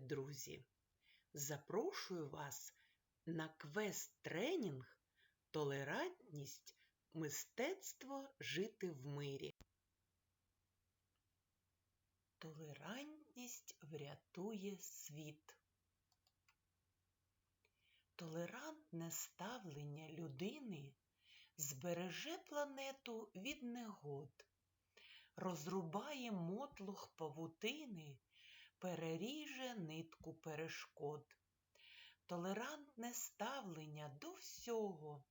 Друзі! Запрошую вас на квест-тренінг Толерантність мистецтво жити в мирі. Толерантність врятує світ. Толерантне ставлення людини збереже планету від негод, розрубає мотлух павутини переріже нитку перешкод. Толерантне ставлення до всього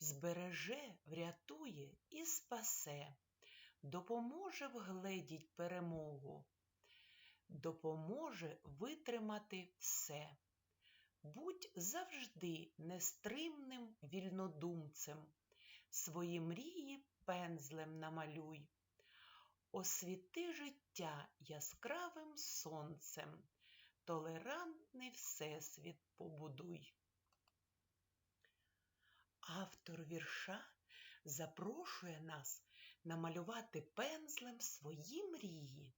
збереже, врятує і спасе, допоможе вгледіть перемогу, допоможе витримати все. Будь завжди нестримним вільнодумцем, свої мрії пензлем намалюй. Освіти життя яскравим сонцем, толерантний всесвіт побудуй. Автор вірша запрошує нас намалювати пензлем свої мрії,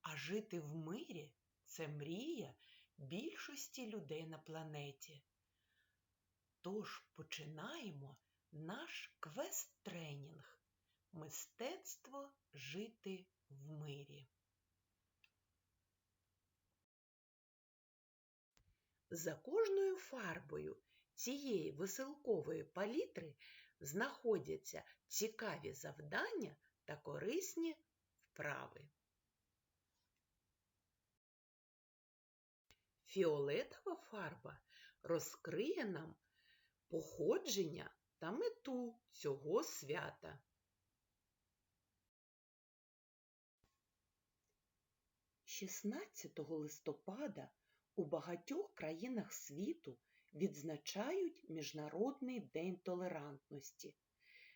а жити в мирі це мрія більшості людей на планеті. Тож починаємо наш квест-тренінг Мистецтво жити в мирі. За кожною фарбою цієї веселкової палітри знаходяться цікаві завдання та корисні вправи. Фіолетова фарба розкриє нам походження та мету цього свята. 16 листопада у багатьох країнах світу відзначають Міжнародний день толерантності.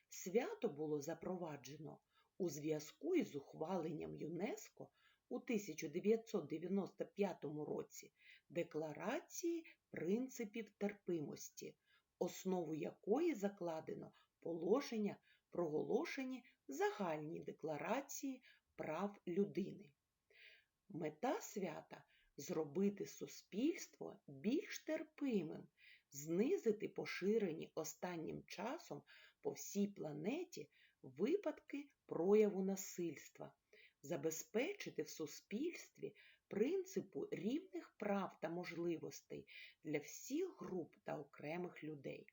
Свято було запроваджено у зв'язку із ухваленням ЮНЕСКО у 1995 році Декларації принципів терпимості, основу якої закладено положення, проголошені в загальній декларації прав людини. Мета свята зробити суспільство більш терпимим, знизити поширені останнім часом по всій планеті випадки прояву насильства, забезпечити в суспільстві принципу рівних прав та можливостей для всіх груп та окремих людей.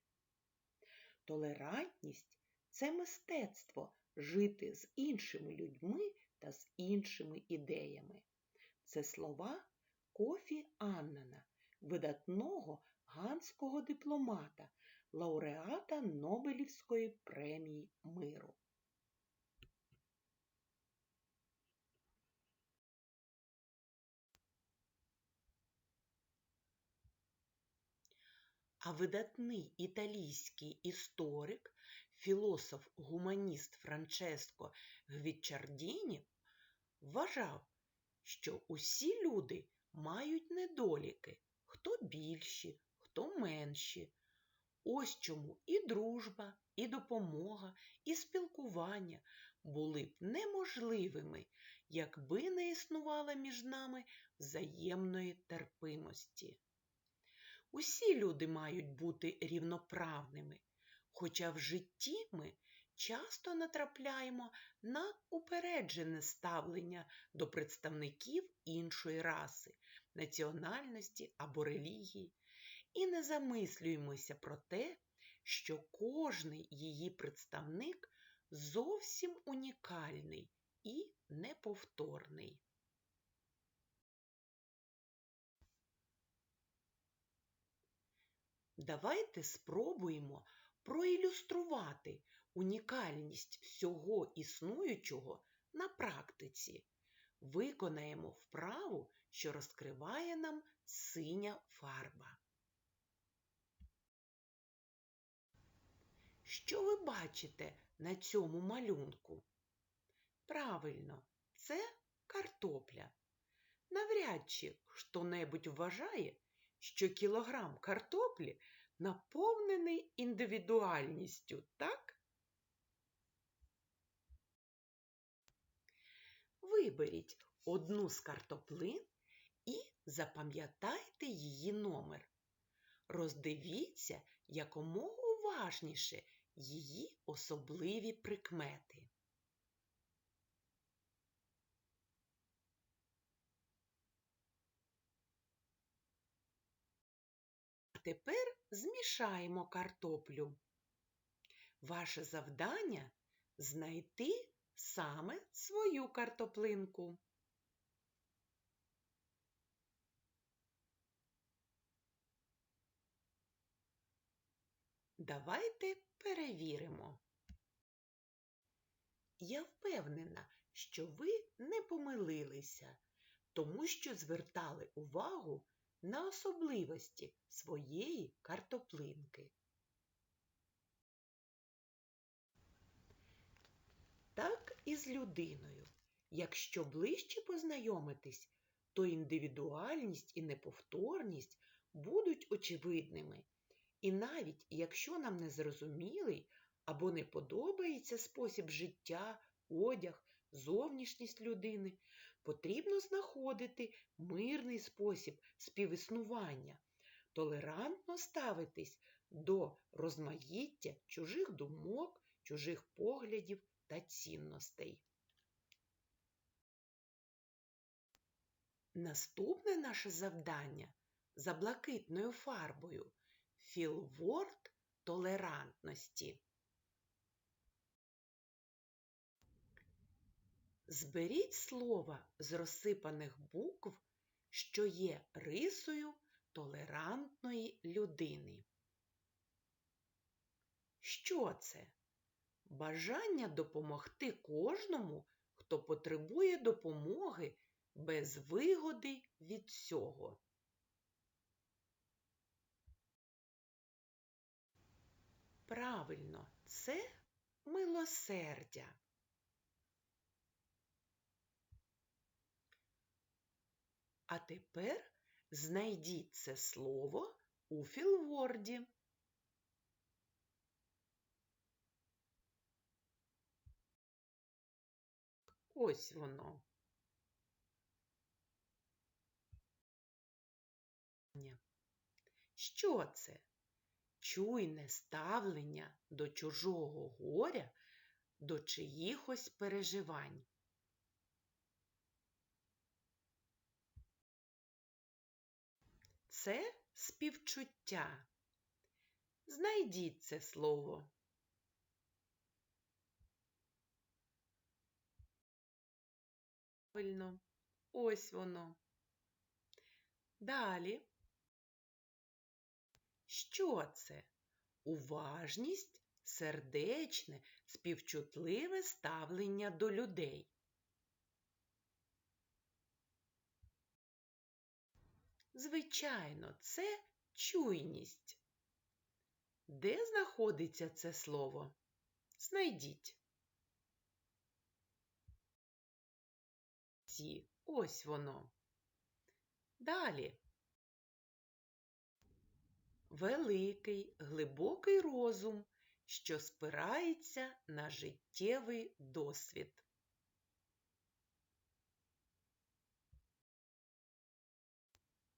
Толерантність це мистецтво жити з іншими людьми та з іншими ідеями. Це слова Кофі Аннана, видатного ганського дипломата, лауреата Нобелівської премії миру. А видатний італійський історик, філософ-гуманіст Франческо Гвіччардіні вважав, що усі люди мають недоліки, хто більші, хто менші. Ось чому і дружба, і допомога, і спілкування були б неможливими, якби не існувало між нами взаємної терпимості. Усі люди мають бути рівноправними, хоча в житті ми часто натрапляємо на упереджене ставлення до представників іншої раси, національності або релігії, і не замислюємося про те, що кожний її представник зовсім унікальний і неповторний. Давайте спробуємо проілюструвати унікальність всього існуючого на практиці. Виконаємо вправу, що розкриває нам синя фарба. Що ви бачите на цьому малюнку? Правильно, це картопля. Навряд чи хто-небудь вважає, що кілограм картоплі наповнений індивідуальністю, так? Виберіть одну з картоплин і Запам'ятайте її номер. Роздивіться якомога уважніше її особливі прикмети. Тепер змішаємо картоплю. Ваше завдання знайти саме свою картоплинку. Давайте перевіримо. Я впевнена, що ви не помилилися, тому що звертали увагу на особливості своєї картоплинки. Так і з людиною. Якщо ближче познайомитись, то індивідуальність і неповторність будуть очевидними. І навіть якщо нам не зрозумілий або не подобається спосіб життя, одяг, зовнішність людини, потрібно знаходити мирний спосіб співіснування, толерантно ставитись до розмаїття чужих думок, чужих поглядів та цінностей. Наступне наше завдання за блакитною фарбою філворд толерантності. Зберіть слова з розсипаних букв, що є рисою толерантної людини. Що це? Бажання допомогти кожному, хто потребує допомоги без вигоди від цього. Правильно, це милосердя. А тепер знайдіть це слово у філворді. Ось воно. Що це? Чуйне ставлення до чужого горя, до чиїхось переживань. Це співчуття. Знайдіть це слово. Правильно, ось воно. Далі. Що це? Уважність, сердечне, співчутливе ставлення до людей. Звичайно, це чуйність. Де знаходиться це слово? Знайдіть. Ці, ось воно. Далі. Великий, глибокий розум, що спирається на життєвий досвід.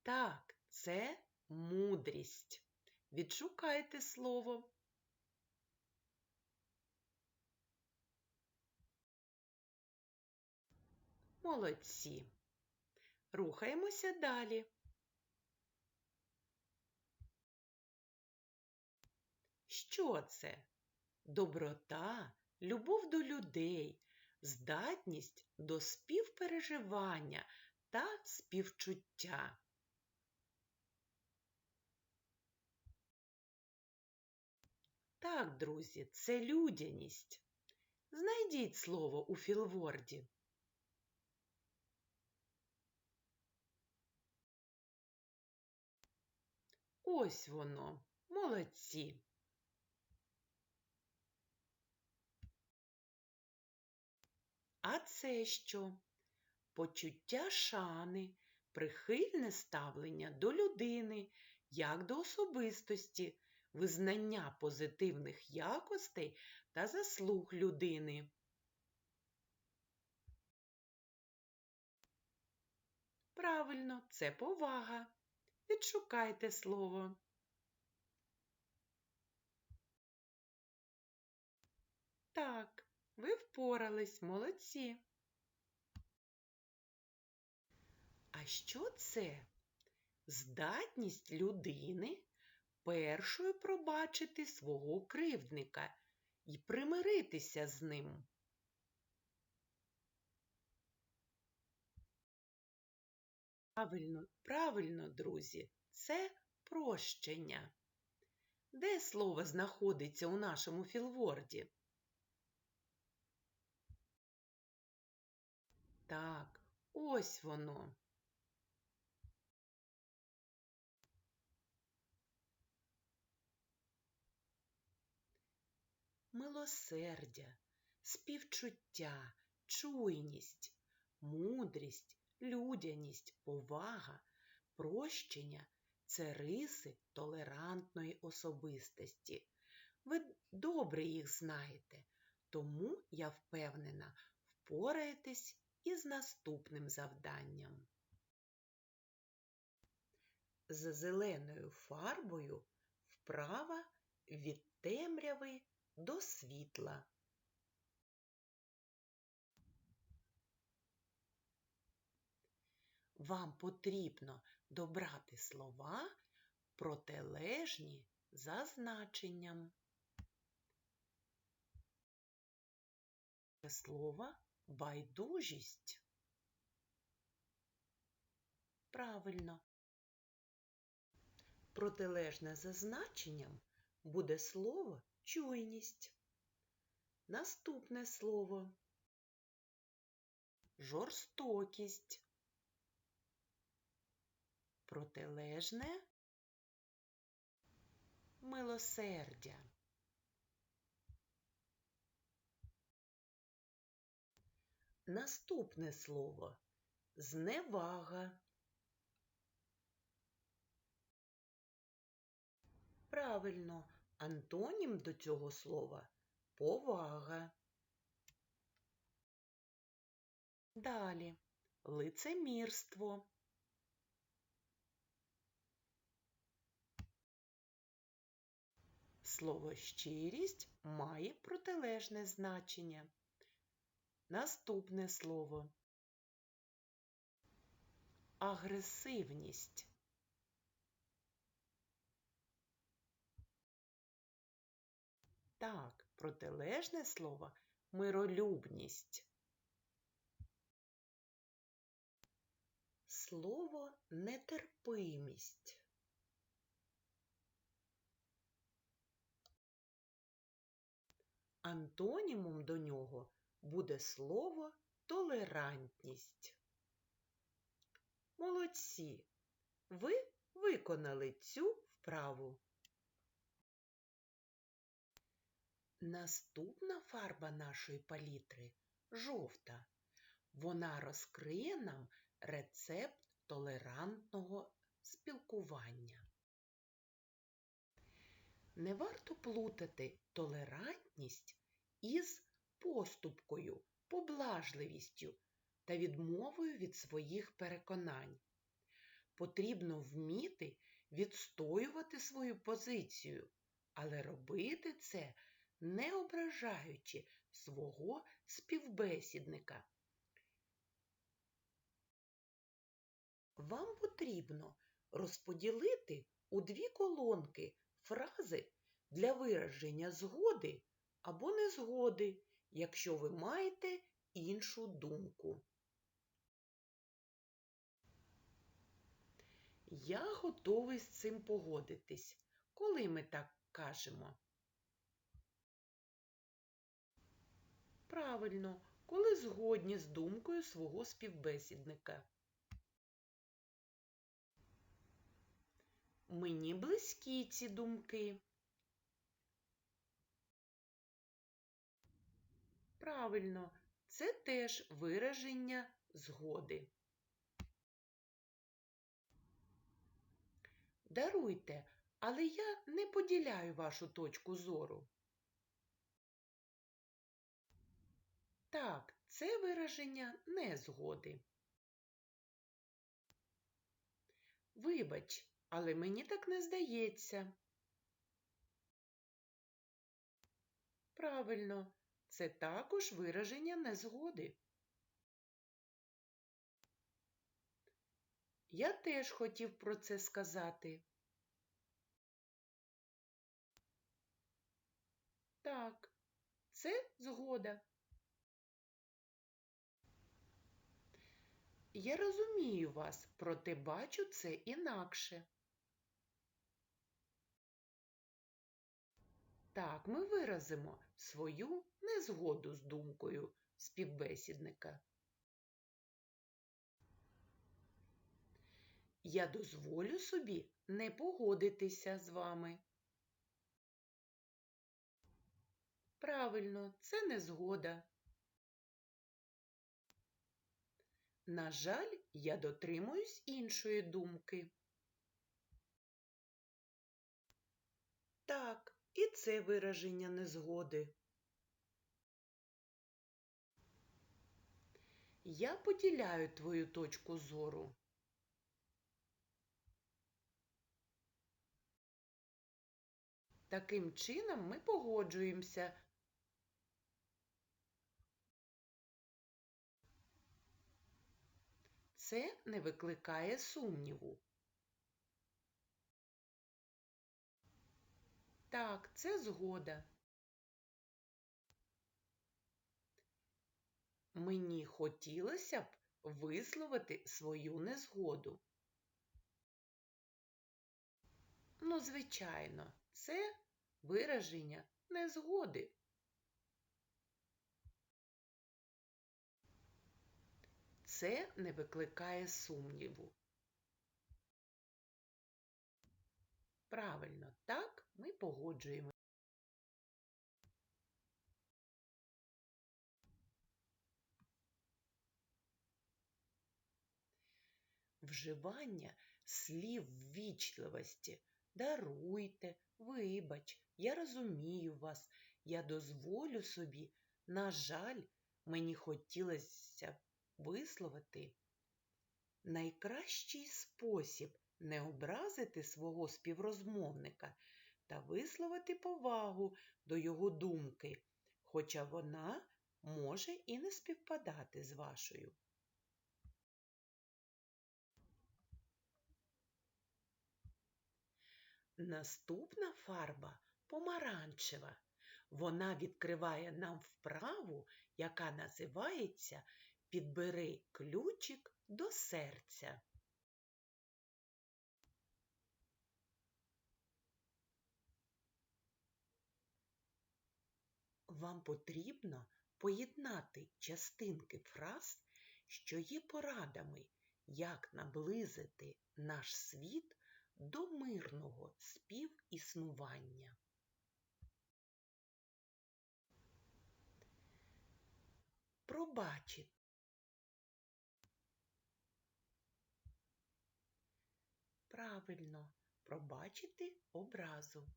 Так, це мудрість. Відшукайте слово. Молодці. Рухаємося далі. Що це? Доброта, любов до людей, здатність до співпереживання та співчуття. Так, друзі, це людяність. Знайдіть слово у філворді. Ось воно, молодці. А це що? Почуття шани, прихильне ставлення до людини, як до особистості, визнання позитивних якостей та заслуг людини. Правильно, це повага. Відшукайте слово. Так, ви впорались, молодці. А що це? Здатність людини першою пробачити свого кривдника і примиритися з ним. Правильно, правильно, друзі, це прощення. Де слово знаходиться у нашому філворді? Так, ось воно. Милосердя, співчуття, чуйність, мудрість, людяність, повага, прощення це риси толерантної особистості. Ви добре їх знаєте, тому я впевнена, впораєтесь із наступним завданням. За зеленою фарбою вправа від темряви до світла. Вам потрібно добрати слова протилежні за значенням. Слово байдужість. Правильно. Протилежне за значенням буде слово чуйність. Наступне слово жорстокість. Протилежне милосердя. Наступне слово зневага. Правильно, антонім до цього слова повага. Далі лицемірство. Слово щирість має протилежне значення. Наступне слово агресивність. Так, протилежне слово миролюбність. Слово нетерпимість. Антонімом до нього буде слово толерантність. Молодці! Ви виконали цю вправу. Наступна фарба нашої палітри жовта. Вона розкриє нам рецепт толерантного спілкування. Не варто плутати толерантність із поступкою, поблажливістю та відмовою від своїх переконань. Потрібно вміти відстоювати свою позицію, але робити це не ображаючи свого співбесідника. Вам потрібно розподілити у дві колонки фрази для вираження згоди або незгоди, якщо ви маєте іншу думку. Я готовий з цим погодитись, коли ми так кажемо. Правильно, коли згодні з думкою свого співбесідника. Мені близькі ці думки. Правильно, це теж вираження згоди. Даруйте, але я не поділяю вашу точку зору. Так, це вираження незгоди. Вибач, але мені так не здається. Правильно, це також вираження незгоди. Я теж хотів про це сказати. Так, це згода. Я розумію вас, проте бачу це інакше. Так, ми виразимо свою незгоду з думкою співбесідника. Я дозволю собі не погодитися з вами. Правильно, це незгода. На жаль, я дотримуюсь іншої думки. Так, і це вираження незгоди. Я поділяю твою точку зору. Таким чином ми погоджуємося. Це не викликає сумніву. Так, це згода. Мені хотілося б висловити свою незгоду. Ну, звичайно, це вираження незгоди. Це не викликає сумніву. Правильно, так ми погоджуємо. Вживання слів ввічливості. Даруйте, вибач, я розумію вас, я дозволю собі, на жаль, мені хотілося висловити найкращий спосіб не образити свого співрозмовника та висловити повагу до його думки, хоча вона може і не співпадати з вашою. Наступна фарба помаранчева. Вона відкриває нам вправу, яка називається Підбери ключик до серця. Вам потрібно поєднати частинки фраз, що є порадами, як наблизити наш світ до мирного співіснування. Пробачити. Правильно, пробачити образу.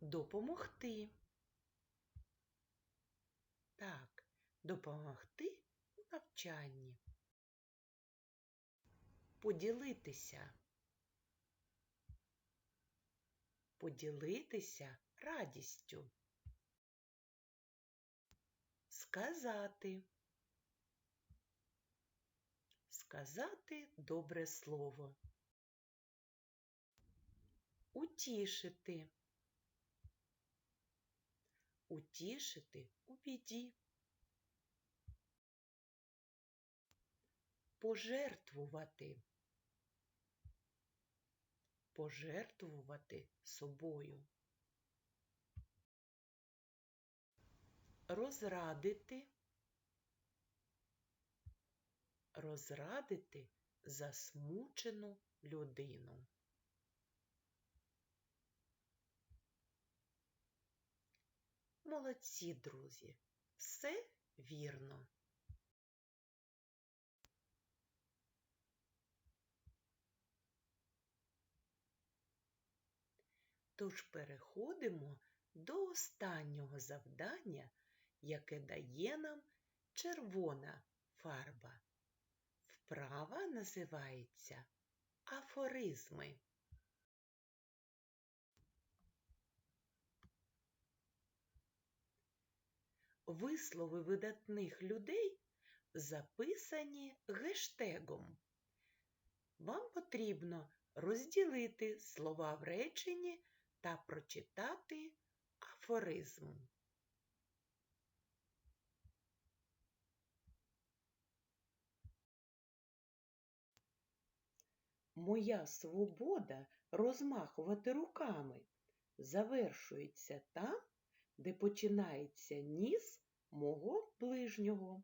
Допомогти. Так, допомогти у навчанні. Поділитися. Поділитися радістю. Сказати. Сказати добре слово. Утішити. Утішити у біді. Пожертвувати. Пожертвувати собою. Розрадити. Розрадити засмучену людину. Молодці, друзі, все вірно. Тож переходимо до останнього завдання, яке дає нам червона фарба. вправа називається афоризми. Вислови видатних людей записані гештегом. Вам потрібно розділити слова в реченні та прочитати афоризм. Моя свобода розмахувати руками завершується там, де починається ніс мого ближнього.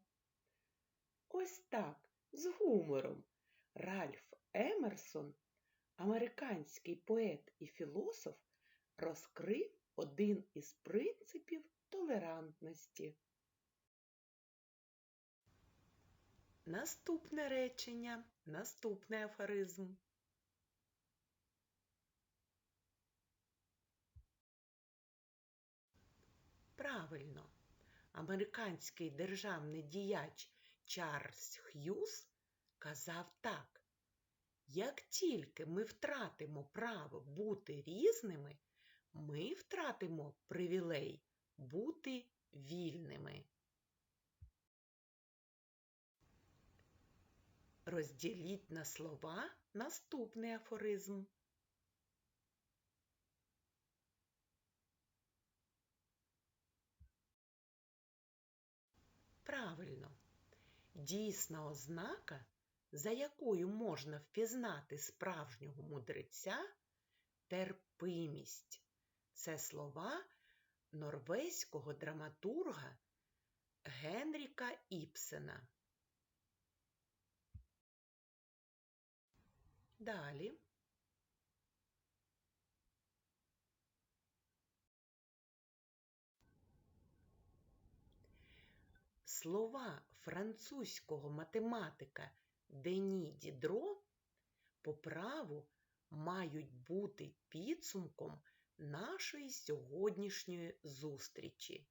Ось так, з гумором, Ральф Емерсон, американський поет і філософ, розкрив один із принципів толерантності. Наступне речення, наступний афоризм. Правильно, американський державний діяч Чарльз Х'юз казав так. Як тільки ми втратимо право бути різними, ми втратимо привілей бути вільними. Розділіть на слова наступний афоризм. Правильно, дійсна ознака, за якою можна впізнати справжнього мудреця терпимість. Це слова норвезького драматурга Генріка Іпсена. Далі. Слова французького математика Дені Дідро по праву мають бути підсумком нашої сьогоднішньої зустрічі.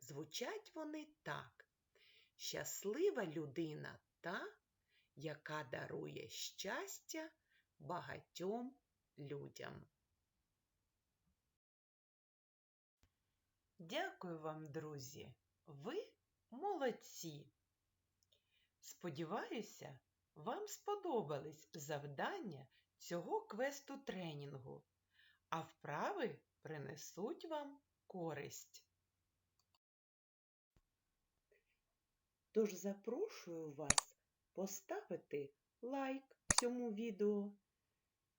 Звучать вони так. Щаслива людина та, яка дарує щастя багатьом людям. Дякую вам, друзі! Ви молодці! Сподіваюся, вам сподобались завдання цього квесту тренінгу, а вправи принесуть вам користь. Тож запрошую вас поставити лайк цьому відео,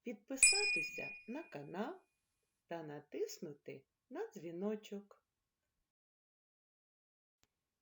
підписатися на канал та натиснути на дзвіночок.